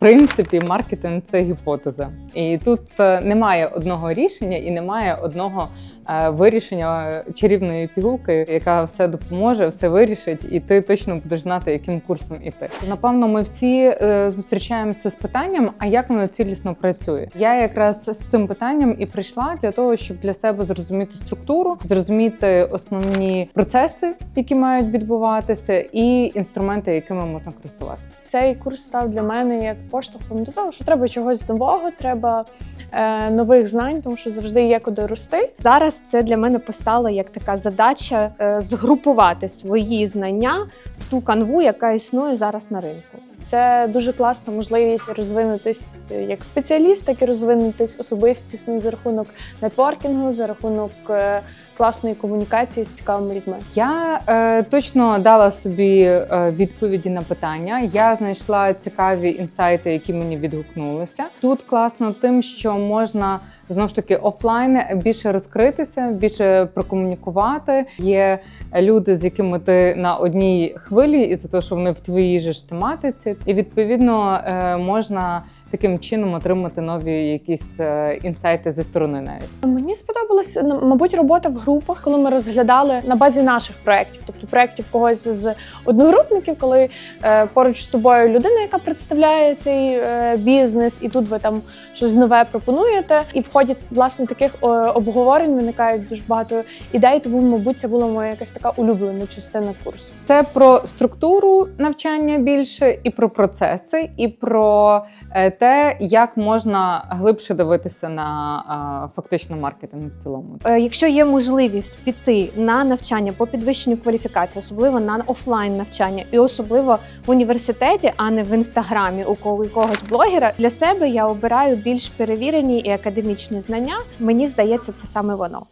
принципі, маркетинг це гіпотеза, і тут е, немає одного рішення і немає одного е, вирішення чарівної пігулки, яка все допоможе, все вирішить, і ти точно будеш знати, яким курсом іти. Напевно, ми всі е, зустрічаємося з питанням, а як воно цілісно працює. Я якраз з цим питанням і прийшла для того, щоб для себе зрозуміти структуру, зрозуміти основні процеси, які мають відбуватися, і інструменти, якими можна користуватися. Цей курс став для мене як поштовхом до того, що треба чогось нового, треба е, нових знань, тому що завжди є куди рости. Зараз це для мене постало як така задача е, згрупувати свої знання в ту канву, яка існує зараз на ринку. Це дуже класна можливість розвинутись як спеціаліст, так і розвинутись особистісно за рахунок нетворкінгу, за рахунок е, класної комунікації з цікавими людьми. Я е, точно дала собі е, відповіді на питання. Я знайшла цікаві інсайти, які мені відгукнулися. Тут класно тим, що можна знову ж таки офлайн більше розкритися, більше прокомунікувати. Є люди, з якими ти на одній хвилі, і за те, що вони в твоїй же ж тематиці, і відповідно е, можна таким чином отримати нові якісь е, інсайти зі сторони навіть. Мені сподобалась мабуть робота в групах, коли ми розглядали на базі наших проєктів, тобто проєктів когось з одногрупників, коли е, поруч з тобою людина, яка представляє цей бізнес, і тут ви там щось нове пропонуєте. І в ході власне таких обговорень виникають дуже багато ідей. Тому, мабуть, це була моя якась така улюблена частина курсу. Це про структуру навчання більше, і про процеси, і про е, те, як можна глибше дивитися на е, фактично маркетинг в цілому. Е, Якщо є можливість піти на навчання по підвищенню кваліфікації, особливо на офлайн навчання, і особливо в університеті, а не в інстаграмі у кого- якогось блогера, для себе я обираю більш перевірені і академічні знання. Мені здається, це саме воно.